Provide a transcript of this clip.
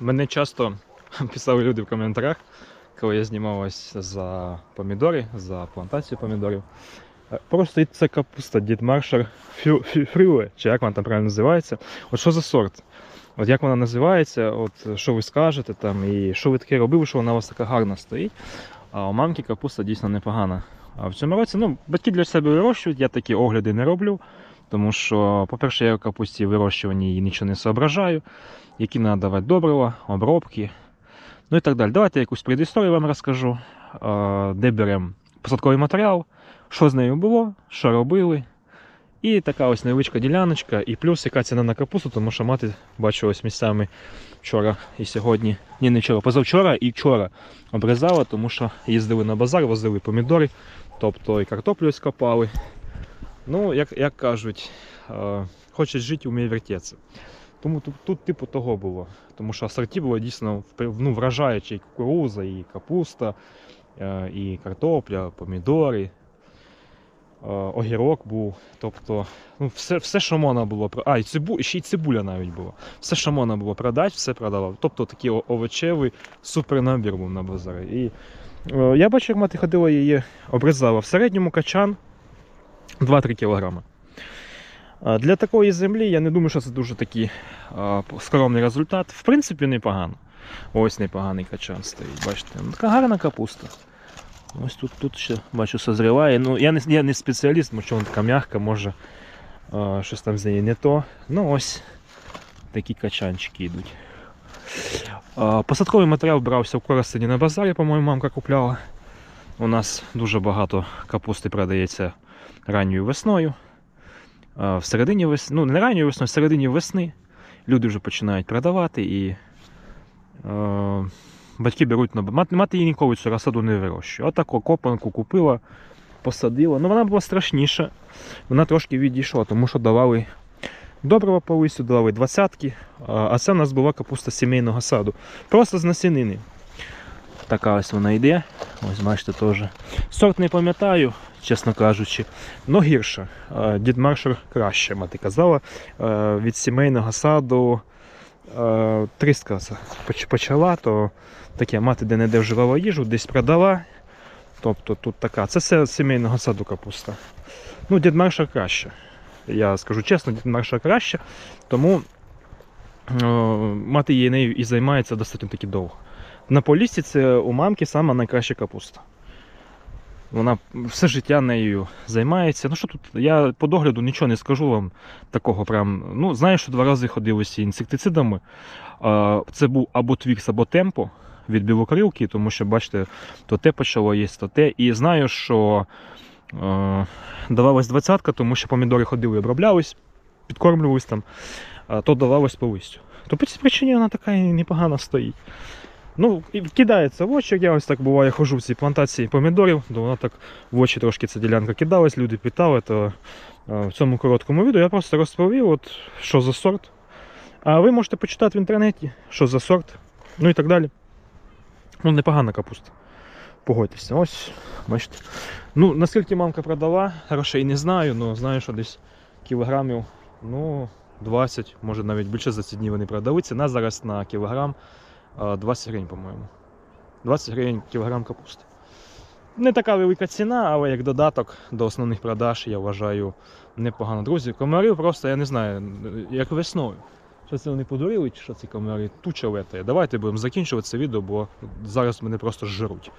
Мене часто писали люди в коментарях, коли я знімав ось за помідори, за плантацію помідорів. Е, Просто це капуста Дідмаршер Фрюе, чи як вона там правильно називається. От що за сорт? От як вона називається, от що ви скажете там, і що ви таке робили, що вона у вас така гарна стоїть. А у мамки капуста дійсно непогана. А в цьому році ну, батьки для себе вирощують, я такі огляди не роблю. Тому що, по-перше, я в капусті вирощуванні нічого не соображаю, які треба давати добрива, обробки, ну і так далі. Давайте якусь предісторію вам розкажу, де беремо посадковий матеріал, що з нею було, що робили. І така ось невеличка діляночка, і плюс яка ціна на капусту, тому що мати бачу ось місцями вчора і сьогодні, ні, не вчора, позавчора і вчора обрізала, тому що їздили на базар, возили помідори, тобто і картоплю ось копали. Ну, як, як кажуть, е, хочеш жити, вмій вертеться. Тому тут, тут типу того було. Тому що асорті було дійсно ну, вражаюче і кукуруза, і капуста, е, і картопля, помідори, е, огірок був. Тобто, ну, все, все, що можна було А, і цибу... ще й цибуля навіть була. Все, що можна було продати, все продавав. Тобто такий овочевий супер набір був на базарі. І е, я бачу, як мати ходила її обрізала. В середньому качан 2-3 кілограми. Для такої землі я не думаю, що це дуже такий скромний результат. В принципі, непогано. Ось непоганий качан стоїть. Бачите, ну, така гарна капуста. Ось тут, тут ще бачу, созріває. Ну, я не, я не спеціаліст, може вона така м'яка, може а, щось там з неї не то. Ну ось такі качанчики йдуть. А, посадковий матеріал брався в Коростені на базарі, по-моєму, мамка купляла. У нас дуже багато капусти продається ранньою весною. В середині весни, ну не ранньою весною, в середині весни люди вже починають продавати і е, батьки беруть на мати, мати її ніколи цю розсаду не вирощує. Отаку копанку купила, посадила. Ну вона була страшніша. Вона трошки відійшла, тому що давали добрива по листю, давали двадцятки, а це в нас була капуста сімейного саду. Просто з насінини. Така ось вона йде. Ось бачите теж. Сорт не пам'ятаю, чесно кажучи, но гірше. Е, Дід Маршер краще, мати казала. Е, Від сімейного саду е, тріска почала, то таке мати де не вживала їжу, десь продала. Тобто тут така. Це все сімейного саду капуста. Ну, Дід Маршер краще. Я скажу чесно, Дід Маршер краще, тому мати її нею і займається достатньо таки довго. На полісі це у мамки сама найкраща капуста. Вона все життя нею займається. Ну що тут, я по догляду нічого не скажу вам такого прям. Ну, знаю, що два рази ходили з інсектицидами. Це був або Твікс, або Темпо від білокрилки, тому що, бачите, то те почало є, то те. І знаю, що давалась двадцятка, тому що помідори ходили, оброблялись, підкормлювались там, то давалось по листю. То по цій причині вона така непогано стоїть. Ну, кидається в очі, я ось так буває, хожу в цій плантації помідорів, то вона так в очі трошки ця ділянка кидалась, люди питали, то в цьому короткому відео я просто розповів, от, що за сорт. А ви можете почитати в інтернеті, що за сорт, ну і так далі. Ну, непогана капуста. Погодьтеся, ось, бачите. Ну, наскільки мамка продала, грошей не знаю, але знаю, що десь кілограмів, ну, 20, може навіть більше за ці дні вони продали. Ціна зараз на кілограм 20 гривень, по-моєму. 20 гривень кілограм капусти. Не така велика ціна, але як додаток до основних продаж, я вважаю непогано. Друзі, комарів просто, я не знаю, як весною. Що це вони подурили, чи що ці комари? Туча летає. Давайте будемо закінчувати це відео, бо зараз мене просто жруть.